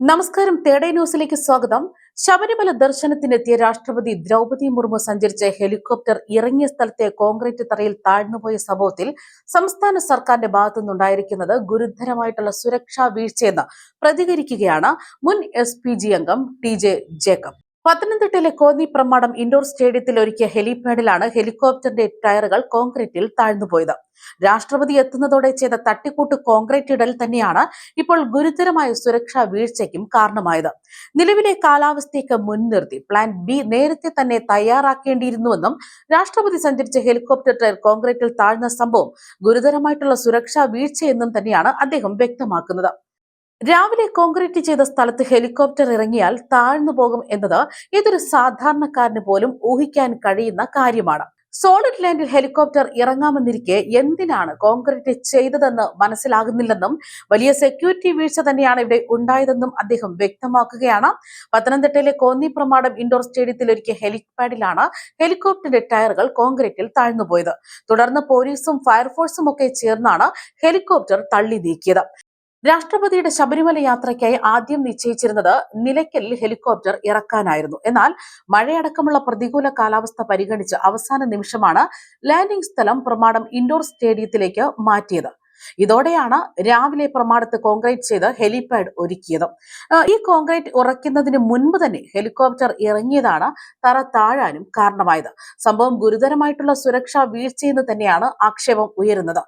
നമസ്കാരം തേടേ ന്യൂസിലേക്ക് സ്വാഗതം. ശബരിമല ദർശനത്തിനെത്തിയ രാഷ്ട്രപതി ദ്രൗപതി മുർമു സഞ്ചരിച്ച ഹെലികോപ്റ്റർ ഇറങ്ങിയ സ്ഥലത്തെ കോൺക്രീറ്റ് തറയിൽ താഴ്ന്നുപോയ സംഭവത്തിൽ സംസ്ഥാന സർക്കാരിന്റെ ഭാഗത്തുനിന്നുണ്ടായിരിക്കുന്നത് ഗുരുതരമായിട്ടുള്ള സുരക്ഷാ വീഴ്ചയെന്ന് പ്രതികരിക്കുകയാണ് മുൻ എസ് അംഗം ടി ജെ ജേക്കബ്. പത്തനംതിട്ടയിലെ കോന്നി പ്രമാടം ഇൻഡോർ സ്റ്റേഡിയത്തിൽ ഒരുക്കിയ ഹെലിപാഡിലാണ് ഹെലികോപ്റ്ററിന്റെ ടയറുകൾ കോൺക്രീറ്റിൽ താഴ്ന്നുപോയത് രാഷ്ട്രപതി എത്തുന്നതോടെ ചെയ്ത തട്ടിക്കൂട്ട് കോൺക്രീറ്റ് ഇടൽ തന്നെയാണ് ഇപ്പോൾ ഗുരുതരമായ സുരക്ഷാ വീഴ്ചയ്ക്കും കാരണമായത്. നിലവിലെ കാലാവസ്ഥയ്ക്ക് മുൻനിർത്തി പ്ലാൻ ബി നേരത്തെ തന്നെ തയ്യാറാക്കേണ്ടിയിരുന്നുവെന്നും രാഷ്ട്രപതി സഞ്ചരിച്ച ഹെലികോപ്റ്റർ ടയർ കോൺക്രീറ്റിൽ താഴ്ന്ന സംഭവം ഗുരുതരമായിട്ടുള്ള സുരക്ഷാ വീഴ്ചയെന്നും തന്നെയാണ് അദ്ദേഹം വ്യക്തമാക്കുന്നത്. രാവിലെ കോൺക്രീറ്റ് ചെയ്ത സ്ഥലത്ത് ഹെലികോപ്റ്റർ ഇറങ്ങിയാൽ താഴ്ന്നു പോകും എന്നത് ഇതൊരു സാധാരണക്കാരന് പോലും ഊഹിക്കാൻ കഴിയുന്ന കാര്യമാണ്. സോളിഡ് ലാൻഡിൽ ഹെലികോപ്റ്റർ ഇറങ്ങാമെന്നിരിക്കെ എന്തിനാണ് കോൺക്രീറ്റ് ചെയ്തതെന്ന് മനസ്സിലാകുന്നില്ലെന്നും വലിയ സെക്യൂരിറ്റി വീഴ്ച തന്നെയാണ് ഇവിടെ ഉണ്ടായതെന്നും അദ്ദേഹം വ്യക്തമാക്കുകയാണ്. പത്തനംതിട്ടയിലെ കോന്നി പ്രമാടം ഇൻഡോർ സ്റ്റേഡിയത്തിൽ ഒരുക്കിയ ഹെലിപാഡിലാണ് ഹെലികോപ്റ്ററിന്റെ ടയറുകൾ കോൺക്രീറ്റിൽ താഴ്ന്നുപോയത്. തുടർന്ന് പോലീസും ഫയർഫോഴ്സും ഒക്കെ ചേർന്നാണ് ഹെലികോപ്റ്റർ തള്ളി നീക്കിയത്. രാഷ്ട്രപതിയുടെ ശബരിമല യാത്രയ്ക്കായി ആദ്യം നിശ്ചയിച്ചിരുന്നത് നിലയ്ക്കൽ ഹെലികോപ്റ്റർ ഇറക്കാനായിരുന്നു. എന്നാൽ മഴയടക്കമുള്ള പ്രതികൂല കാലാവസ്ഥ പരിഗണിച്ച് അവസാന നിമിഷമാണ് ലാൻഡിംഗ് സ്ഥലം പ്രമാണം ഇൻഡോർ സ്റ്റേഡിയത്തിലേക്ക് മാറ്റിയത്. ഇതോടെയാണ് രാവിലെ പ്രമാണത്ത് കോൺക്രീറ്റ് ചെയ്ത് ഹെലിപാഡ് ഒരുക്കിയത്. ഈ കോൺക്രീറ്റ് ഉറയ്ക്കുന്നതിന് മുൻപ് തന്നെ ഹെലികോപ്റ്റർ ഇറങ്ങിയതാണ് തറ താഴാനും കാരണമായത്. സംഭവം ഗുരുതരമായിട്ടുള്ള സുരക്ഷാ വീഴ്ചയെന്ന് തന്നെയാണ് ആക്ഷേപം ഉയരുന്നത്.